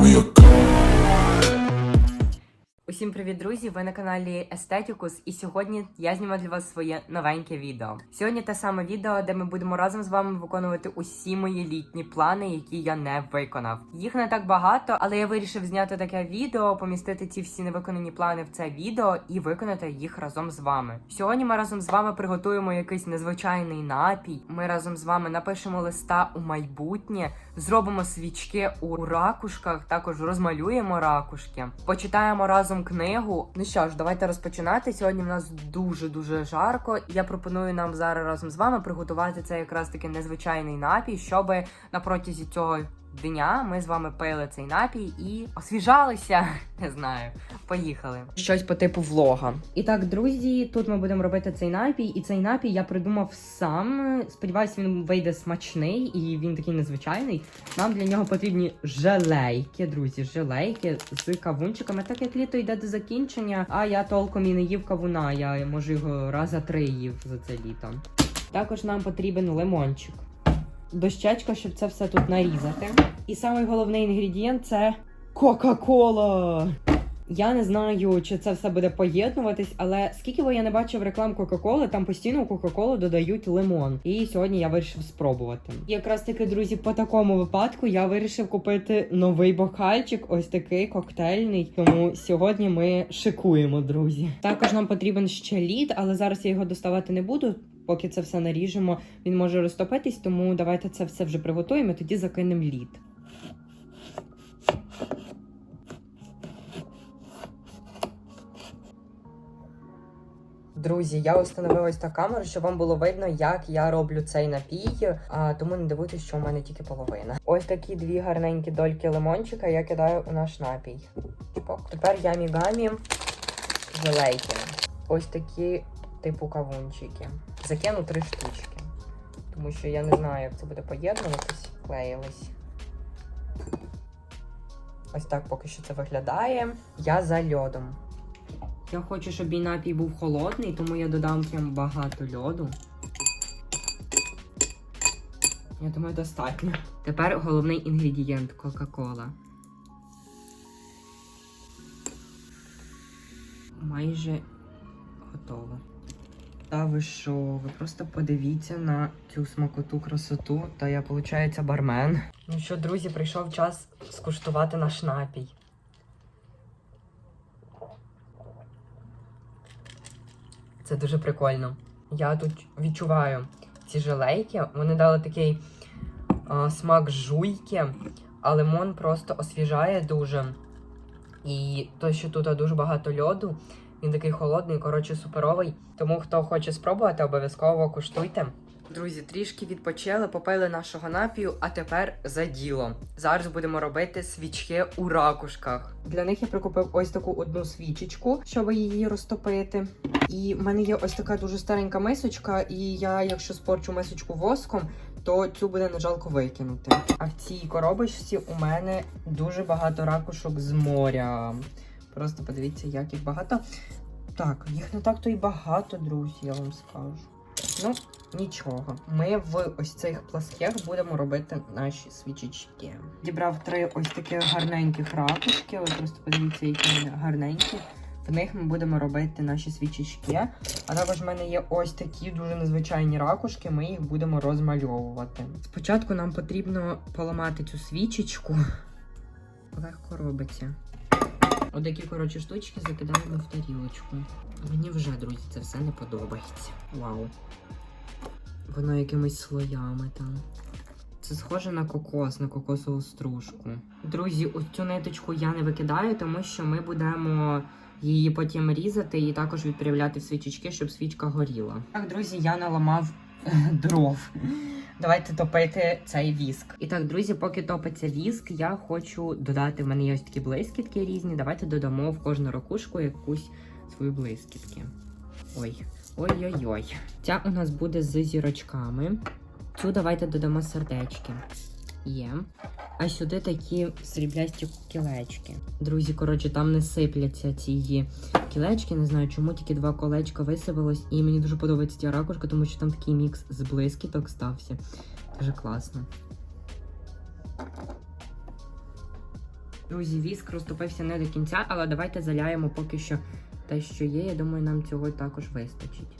we are Усім привіт, друзі! Ви на каналі Естетікус, і сьогодні я знімаю для вас своє новеньке відео. Сьогодні те саме відео, де ми будемо разом з вами виконувати усі мої літні плани, які я не виконав. Їх не так багато, але я вирішив зняти таке відео, помістити ці всі невиконані плани в це відео і виконати їх разом з вами. Сьогодні ми разом з вами приготуємо якийсь незвичайний напій. Ми разом з вами напишемо листа у майбутнє, зробимо свічки у ракушках, також розмалюємо ракушки, почитаємо разом книгу. Ну що ж, давайте розпочинати. Сьогодні в нас дуже дуже жарко. Я пропоную нам зараз разом з вами приготувати це якраз таки незвичайний напій, щоб на протязі цього дня ми з вами пили цей напій і освіжалися. Не знаю. Поїхали. Щось по типу влога. І так, друзі, тут ми будемо робити цей напій, і цей напій я придумав сам. Сподіваюсь, він вийде смачний і він такий незвичайний. Нам для нього потрібні желейки, друзі, желейки з кавунчиками. Так як літо йде до закінчення, а я толком і не їв кавуна. Я може його раза три їв за це літо. Також нам потрібен лимончик. Дощечка, щоб це все тут нарізати. І самий головний інгредієнт це Кока-Кола. Я не знаю, чи це все буде поєднуватись, але скільки би я не бачив реклам Кока-Коли, там постійно у Кока-Колу додають лимон. І сьогодні я вирішив спробувати. І якраз таки, друзі, по такому випадку я вирішив купити новий бокальчик, ось такий коктейльний. Тому сьогодні ми шикуємо, друзі. Також нам потрібен ще лід, але зараз я його доставати не буду. Поки це все наріжемо, він може розтопитись, тому давайте це все вже приготуємо, і тоді закинемо лід. Друзі, я установила ось камеру, щоб вам було видно, як я роблю цей напій. А, тому не дивуйтесь, що у мене тільки половина. Ось такі дві гарненькі дольки лимончика я кидаю у наш напій. Тепер я мігамі желейки. Ось такі типу кавунчики. Закину три штучки. Тому що я не знаю, як це буде поєднуватись, клеїлись. Ось так поки що це виглядає. Я за льодом. Я хочу, щоб мій напій був холодний, тому я додам прям багато льоду. Я думаю, достатньо. Тепер головний інгредієнт Кока-Кола. Майже готово. Та ви що? Ви просто подивіться на цю смакоту красоту, та я, виходить, бармен. Ну що, друзі, прийшов час скуштувати наш напій. Це дуже прикольно. Я тут відчуваю ці желейки. Вони дали такий а, смак жуйки, а лимон просто освіжає дуже. І то, що тут дуже багато льоду, він такий холодний, коротше, суперовий. Тому хто хоче спробувати, обов'язково куштуйте. Друзі, трішки відпочили, попили нашого напію, а тепер за діло. Зараз будемо робити свічки у ракушках. Для них я прикупив ось таку одну свічечку, щоб її розтопити. І в мене є ось така дуже старенька мисочка, і я, якщо спорчу мисочку воском, то цю буде не жалко викинути. А в цій коробочці у мене дуже багато ракушок з моря. Просто подивіться, як їх багато. Так, їх не так то й багато, друзі, я вам скажу. Ну, нічого. Ми в ось цих пласках будемо робити наші свічечки. Дібрав три ось таких гарненьких ракушки. Ви просто подивіться, які вони гарненькі. В них ми будемо робити наші свічечки. А також в мене є ось такі дуже незвичайні ракушки, ми їх будемо розмальовувати. Спочатку нам потрібно поламати цю свічечку. Легко робиться. Отакі, коротше, штучки закидаємо в тарілочку. Мені вже, друзі, це все не подобається. Вау. Воно якимись слоями там. Це схоже на кокос, на кокосову стружку. Друзі, ось цю ниточку я не викидаю, тому що ми будемо її потім різати і також відправляти в свічечки, щоб свічка горіла. Так, друзі, я наламав дров. Давайте топити цей віск. І так, друзі, поки топиться віск, я хочу додати. В мене є ось такі блискітки різні. Давайте додамо в кожну ракушку якусь свою блискітки. Ой, ой-ой-ой. Ця у нас буде з зірочками. Цю давайте додамо сердечки. Є. А сюди такі сріблясті кілечки. Друзі, коротше, там не сипляться ці кілечки. Не знаю, чому тільки два колечка висипалось. І мені дуже подобається ця ракушка, тому що там такий мікс з блискіток стався. Дуже класно. Друзі, віск розтопився не до кінця, але давайте заляємо поки що те, що є. Я думаю, нам цього також вистачить.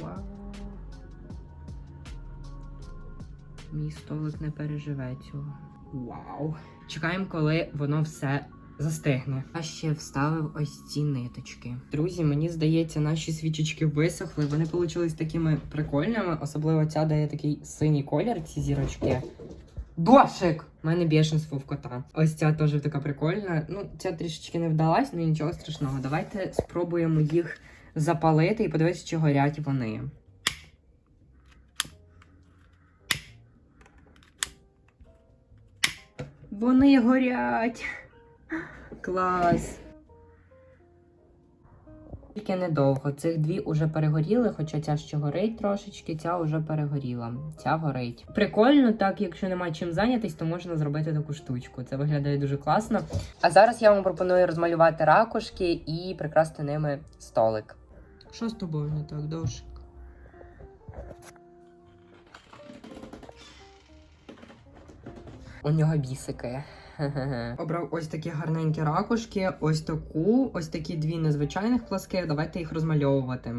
Вау. Мій столик не переживе цього. Вау. Чекаємо, коли воно все застигне. Я ще вставив ось ці ниточки. Друзі, мені здається, наші свічечки висохли. Вони вийшли такими прикольними, особливо ця дає такий синій колір, ці зірочки. Дошик! У мене бешенство в кота. Ось ця теж така прикольна. Ну, ця трішечки не вдалась, але нічого страшного. Давайте спробуємо їх запалити і подивитися, чи горять вони. Вони горять. Клас. Тільки недовго. Цих дві уже перегоріли, хоча ця ще горить трошечки, ця вже перегоріла. Ця горить. Прикольно, так якщо немає чим зайнятись, то можна зробити таку штучку. Це виглядає дуже класно. А зараз я вам пропоную розмалювати ракушки і прикрасти ними столик. Що з тобою не так, дошик? У нього бісики. Обрав ось такі гарненькі ракушки, ось таку, ось такі дві незвичайних пласких. Давайте їх розмальовувати.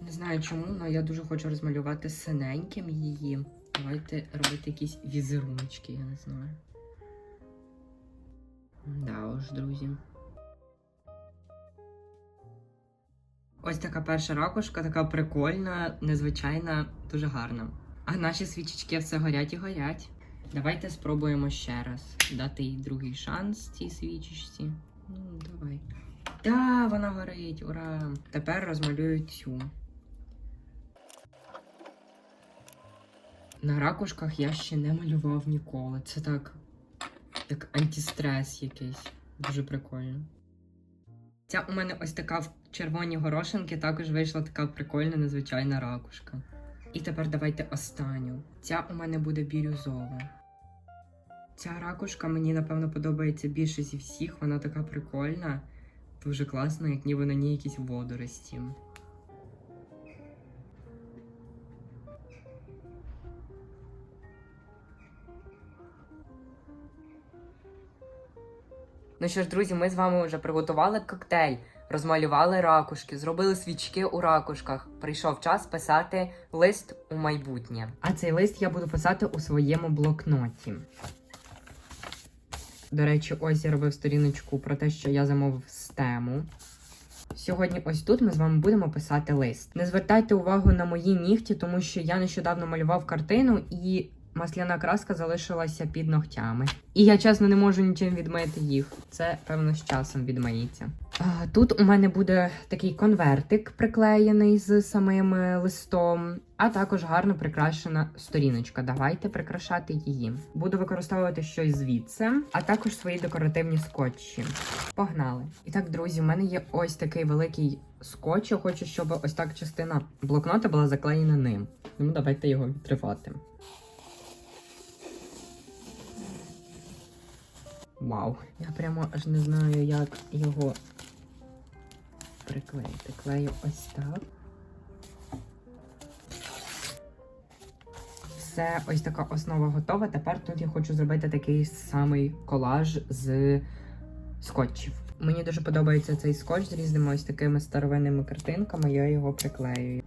Не знаю чому, але я дуже хочу розмалювати синеньким її. Давайте робити якісь візеруночки, я не знаю. Да уж, друзі. Ось така перша ракушка, така прикольна, незвичайна, дуже гарна. А наші свічечки все горять і горять. Давайте спробуємо ще раз дати їй другий шанс цій свічечці. Ну, давай. Да, вона горить, ура! Тепер розмалюю цю. На ракушках я ще не малював ніколи. Це так. Як антистрес якийсь. Дуже прикольно. Ця у мене ось така в червоні горошинки, також вийшла така прикольна, незвичайна ракушка. І тепер давайте останню. Ця у мене буде бірюзова. Ця ракушка мені, напевно, подобається більше зі всіх. Вона така прикольна, дуже класна, як ніби на ній якісь водорості. Ну що ж, друзі, ми з вами вже приготували коктейль, розмалювали ракушки, зробили свічки у ракушках. Прийшов час писати лист у майбутнє. А цей лист я буду писати у своєму блокноті. До речі, ось я робив сторіночку про те, що я замовив стему. Сьогодні, ось тут ми з вами будемо писати лист. Не звертайте увагу на мої нігті, тому що я нещодавно малював картину і масляна краска залишилася під ногтями. І я чесно не можу нічим відмити їх. Це певно з часом відмиється. Тут у мене буде такий конвертик приклеєний з самим е, листом, а також гарно прикрашена сторіночка. Давайте прикрашати її. Буду використовувати щось звідси, а також свої декоративні скотчі. Погнали! І так, друзі, у мене є ось такий великий скотч. Я хочу, щоб ось так частина блокнота була заклеєна ним. Тому давайте його відривати. Вау. Я прямо аж не знаю, як його приклеїти. Клею ось так. Все, ось така основа готова. Тепер тут я хочу зробити такий самий колаж з скотчів. Мені дуже подобається цей скотч з різними ось такими старовинними картинками. Я його приклею.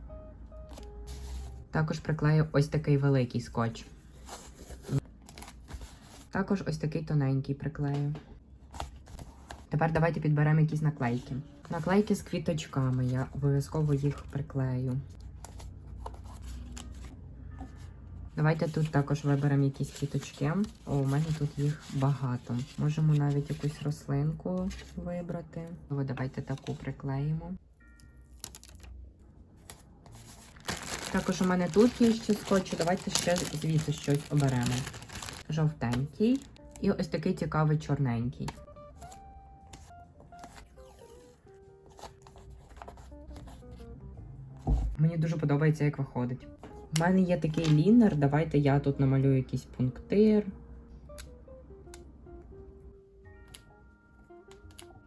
Також приклею ось такий великий скотч. Також ось такий тоненький приклею. Тепер давайте підберемо якісь наклейки. Наклейки з квіточками. Я обов'язково їх приклею. Давайте тут також виберемо якісь квіточки. О, у мене тут їх багато. Можемо навіть якусь рослинку вибрати. О, давайте таку приклеїмо. Також у мене тут є ще скотч. Давайте ще звідси щось оберемо жовтенький і ось такий цікавий чорненький. Мені дуже подобається, як виходить. У мене є такий лінер. Давайте я тут намалюю якийсь пунктир.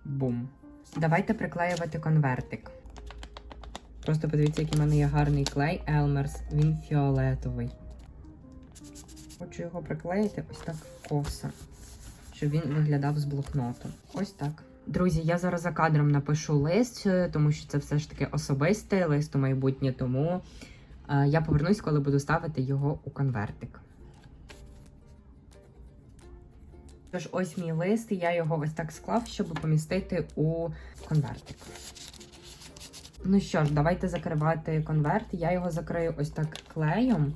Бум. Давайте приклеювати конвертик. Просто подивіться, який в мене є гарний клей Elmer's. Він фіолетовий. Хочу його приклеїти ось так косо, щоб він виглядав з блокноту. Ось так. Друзі, я зараз за кадром напишу лист, е, тому що це все ж таки особистий лист у майбутнє, тому е, я повернусь, коли буду ставити його у конвертик. Тож ось мій лист, і я його ось так склав, щоб помістити у конвертик. Ну що ж, давайте закривати конверт. Я його закрию ось так клеєм,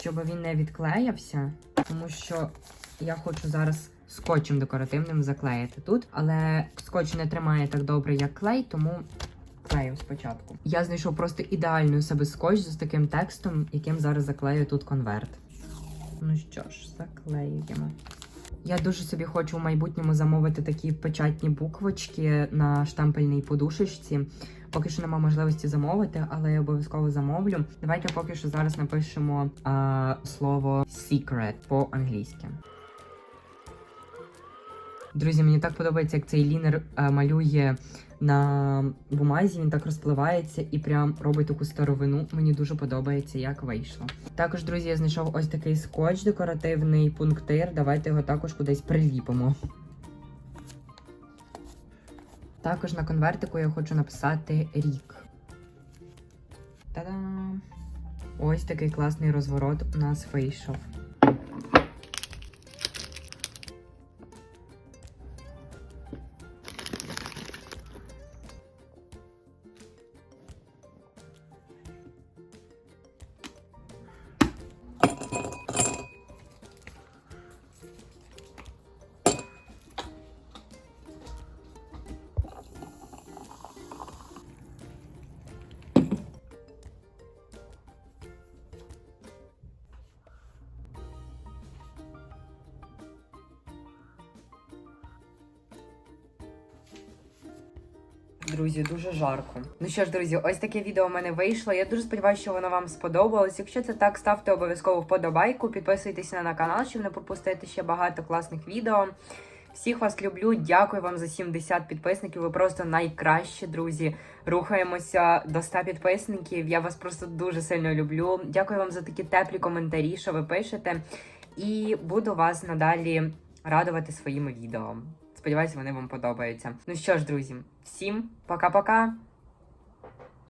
щоб він не відклеявся, тому що я хочу зараз скотчем декоративним заклеїти тут, але скотч не тримає так добре, як клей, тому клею спочатку. Я знайшов просто ідеальний у себе скотч з таким текстом, яким зараз заклею тут конверт. Ну що ж, заклеюємо. Я дуже собі хочу в майбутньому замовити такі печатні буквочки на штампельній подушечці. Поки що немає можливості замовити, але я обов'язково замовлю. Давайте поки що зараз напишемо а, слово secret по-англійськи. Друзі, мені так подобається, як цей лінер е, малює на бумазі. Він так розпливається і прям робить таку старовину. Мені дуже подобається, як вийшло. Також, друзі, я знайшов ось такий скотч декоративний пунктир. Давайте його також кудись приліпимо. Також на конвертику я хочу написати рік. Та-дам! Ось такий класний розворот у нас вийшов. Друзі, дуже жарко. Ну що ж, друзі, ось таке відео у мене вийшло. Я дуже сподіваюся, що воно вам сподобалось. Якщо це так, ставте обов'язково вподобайку, підписуйтесь на канал, щоб не пропустити ще багато класних відео. Всіх вас люблю, дякую вам за 70 підписників. Ви просто найкращі, друзі. Рухаємося до 100 підписників. Я вас просто дуже сильно люблю. Дякую вам за такі теплі коментарі, що ви пишете. І буду вас надалі радувати своїми відео. Сподіваюся, вони вам подобаються. Ну що ж, друзі, всім пока-пока!